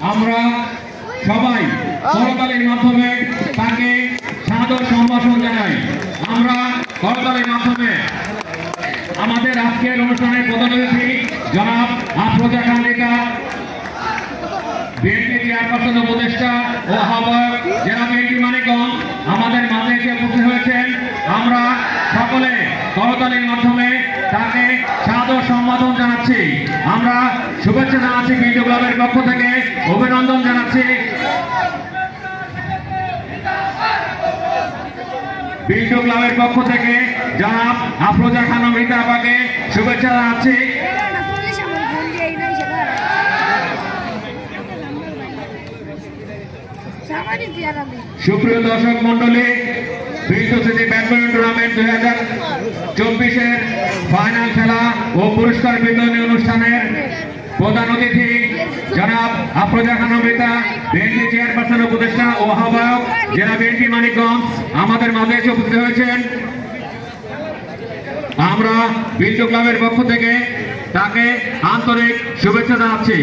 আমরা সবাই করতালির মাধ্যমে তাকে সাদর সম্ভাষণ জানাই। আমরা করতালির মাধ্যমে আমাদের আজকের অনুষ্ঠানের প্রধান অতিথি জনাব আফরোজা খান রিতা বিএনপি চেয়ারপারসন উপদেষ্টা ও আহ্বায়ক জেলা বিএনপি মানিকগঞ্জ আমাদের মাঝে এসে উপস্থিত হয়েছেন। আমরা সকলে করতালির মাধ্যমে তাকে সাদর সম্বোধন জানাচ্ছি। আমরা শুভেচ্ছা জানাচ্ছি বিজু ক্লাবের পক্ষ থেকে অভিনন্দন জানাচ্ছি বিজু ক্লাবের পক্ষ থেকে জনাব আফরোজা খানম রীতা শুভেচ্ছা জানাচ্ছি। সুপ্রিয় দর্শক মন্ডলী বিশ্বসিটি ব্যাডমিন্টন টুর্নামেন্ট দুই হাজার চব্বিশের ফাইনাল খেলা ও পুরস্কার বিতরণী অনুষ্ঠানের প্রধান অতিথি, জনাব আফরোজা খানম রীতা বিএনপি জেলা বিএনপি মানিকগঞ্জ আমাদের মাঝে এসে উপস্থিত হয়েছেন আমরা বিন্দু ক্লাবের পক্ষ থেকে তাকে আন্তরিক শুভেচ্ছা জানাচ্ছি